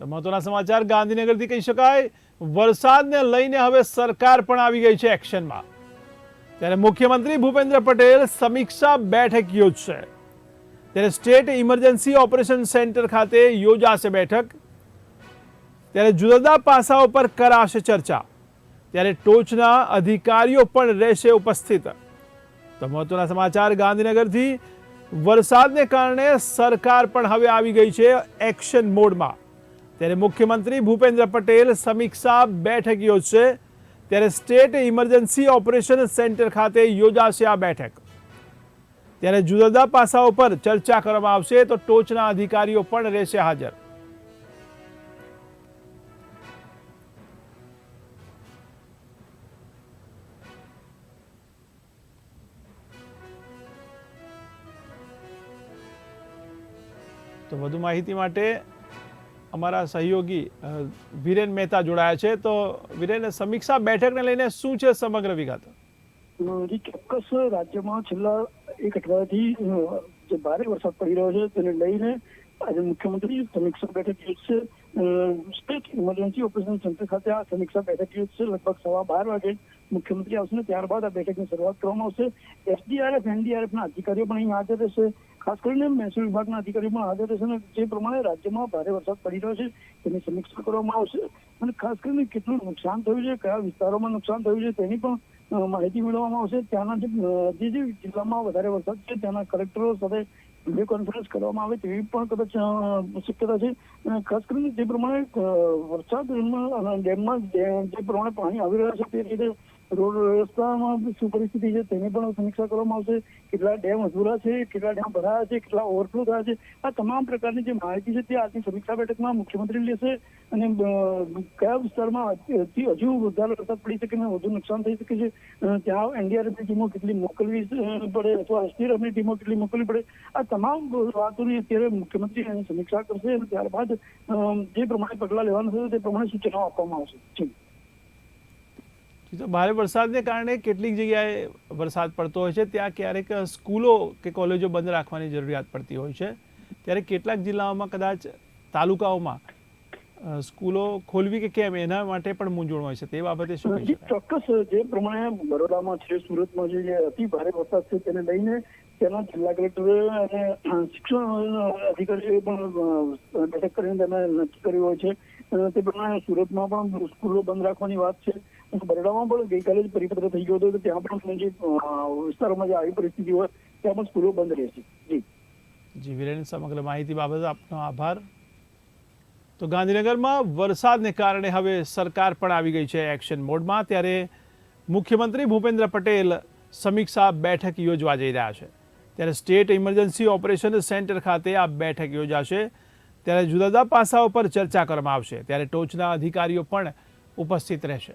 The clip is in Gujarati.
તો મહત્વના સમાચાર, ગાંધીનગરથી કહી શકાય, વરસાદને લઈને હવે સરકાર પણ આવી ગઈ છે એક્શનમાં. ત્યારે મુખ્યમંત્રી ભૂપેન્દ્ર પટેલ સમીક્ષા બેઠક યોજશે. ત્યારે સ્ટેટ ઇમરજન્સી ઓપરેશન સેન્ટર ખાતે યોજાશે બેઠક. ત્યારે જુદા જુદા પાસાઓ પર કરાશે ચર્ચા. ત્યારે ટોચના અધિકારીઓ પણ રહેશે ઉપસ્થિત. તો મહત્વના સમાચાર, ગાંધીનગરથી વરસાદને કારણે સરકાર પણ હવે આવી ગઈ છે એક્શન મોડમાં. ત્યારે મુખ્યમંત્રી ભૂપેન્દ્ર પટેલ સમીક્ષા બેઠક યોજશે. ત્યારે સ્ટેટ ઇમરજન્સી ઓપરેશન સેન્ટર ખાતે યોજાશે આ બેઠક. ત્યારે જુદા જુદા પાસાઓ પર ચર્ચા કરવામાં આવશે તો ટોચના અધિકારીઓ પણ રહેશે હાજર. તો વધુ માહિતી માટે અમારા સહયોગી વિરેન મહેતા જોડાયા છે. તો વિરેન સમીક્ષા બેઠકને લઈને શું છે સમગ્ર વિગત? ચોક્કસ રાજ્યમાં છેલ્લા એક અઠવાડિયાથી જે ભારે વરસાદ પડી રહ્યો છે, તેને લઈને આજે મુખ્યમંત્રી સમીક્ષા બેઠક યોજશે. સ્ટેટ ઇમરજન્સી ઓપરેશન સેન્ટર ખાતે આ સમીક્ષા બેઠક યોજશે. લગભગ સવા બાર વાગે મુખ્યમંત્રી આવશે ને ત્યારબાદ આ બેઠકની શરૂઆત કરવામાં આવશે. એસડીઆરએફ, એનડીઆરએફના અધિકારીઓ પણ અહીં હાજર રહેશે. ખાસ કરીને મહેસૂલ વિભાગના અધિકારીઓ પણ હાજર રહેશે અને જે પ્રમાણે રાજ્યમાં ભારે વરસાદ પડી રહ્યો છે, તેની સમીક્ષા કરવામાં આવશે. અને ખાસ કરીને કેટલું નુકસાન થયું છે, કયા વિસ્તારોમાં નુકસાન થયું છે, તેની પણ માહિતી મેળવવામાં આવશે. ત્યાંના જે જે જિલ્લામાં વધારે વરસાદ છે, ત્યાંના કલેક્ટરો સાથે વીડિયો કોન્ફરન્સ કરવામાં આવે તેવી પણ કદાચ શક્યતા છે. ખાસ કરીને જે પ્રમાણે વરસાદ ડેમમાં જે પ્રમાણે પાણી આવી રહ્યા છે, તે રીતે રોડ રસ્તામાં શું પરિસ્થિતિ છે તેની પણ સમીક્ષા કરવામાં આવશે. કેટલા ડેમ અધૂરા છે, કેટલા ડેમ ભરાયા છે, કેટલા ઓવરફ્લો થયા છે. આ તમામ પ્રકારની જે માહિતી છે તે આજની સમીક્ષા બેઠકમાં મુખ્યમંત્રી લેશે અને કયા વિસ્તારમાં હજુ વધારે વરસાદ પડી શકે અને વધુ નુકસાન થઈ શકે છે. ત્યાં એનડીઆરએફની ટીમો કેટલી મોકલવી પડે અથવા એસટીએફની ટીમો કેટલી મોકલવી પડે, આ તમામ વાતોની અત્યારે મુખ્યમંત્રી સમીક્ષા કરશે અને ત્યારબાદ જે પ્રમાણે પગલાં લેવાના થશે તે પ્રમાણે સૂચનાઓ આપવામાં આવશે. જી. તો ભારે વરસાદને કારણે કેટલીક જગ્યાએ વરસાદ પડતો હોય છે. ત્યાં ક્યારેક સ્કૂલો કે કોલેજો બંધ રાખવાની જરૂરિયાત પડતી હોય છે. ત્યારે કેટલાક જિલ્લાઓમાં કદાચ તાલુકાઓમાં સ્કૂલો ખોલવી કે કેમ એના માટે પણ મૂંઝવણ હોય છે. તે બાબતે શું ચોક્કસ જે પ્રમાણે બરોડામાં છે સુરતમાં જે અતિ ભારે વરસાદ છે તેને લઈને તેના જિલ્લા કલેક્ટરે અને શિક્ષણ અધિકારીઓએ પણ બેઠક કરીને તેને નક્કી કર્યું હોય છે. તે પ્રમાણે સુરતમાં પણ સ્કૂલો બંધ રાખવાની વાત છે. બરોડામાં પણ ગઈકાલે જ પરિપત્ર થઈ ગયો હતો ત્યાં પણ જે વિસ્તારોમાં જે આવી પરિસ્થિતિ હોય, ત્યાં પણ સ્કૂલો બંધ રહેશે. જી. જી, વિરેન સમગ્ર માહિતી બાબત આપનો આભાર. તો ગાંધીનગરમાં વરસાદને કારણે હવે સરકાર પણ આવી ગઈ છે એક્શન મોડમાં. ત્યારે મુખ્યમંત્રી ભૂપેન્દ્ર પટેલ સમીક્ષા બેઠક યોજવા જઈ રહ્યા છે. ત્યારે સ્ટેટ ઇમરજન્સી ઓપરેશન સેન્ટર ખાતે આ બેઠક યોજાશે. ત્યારે જુદા જુદા પાસાઓ પર ચર્ચા કરવામાં આવશે. ત્યારે ટોચના અધિકારીઓ પણ ઉપસ્થિત રહેશે.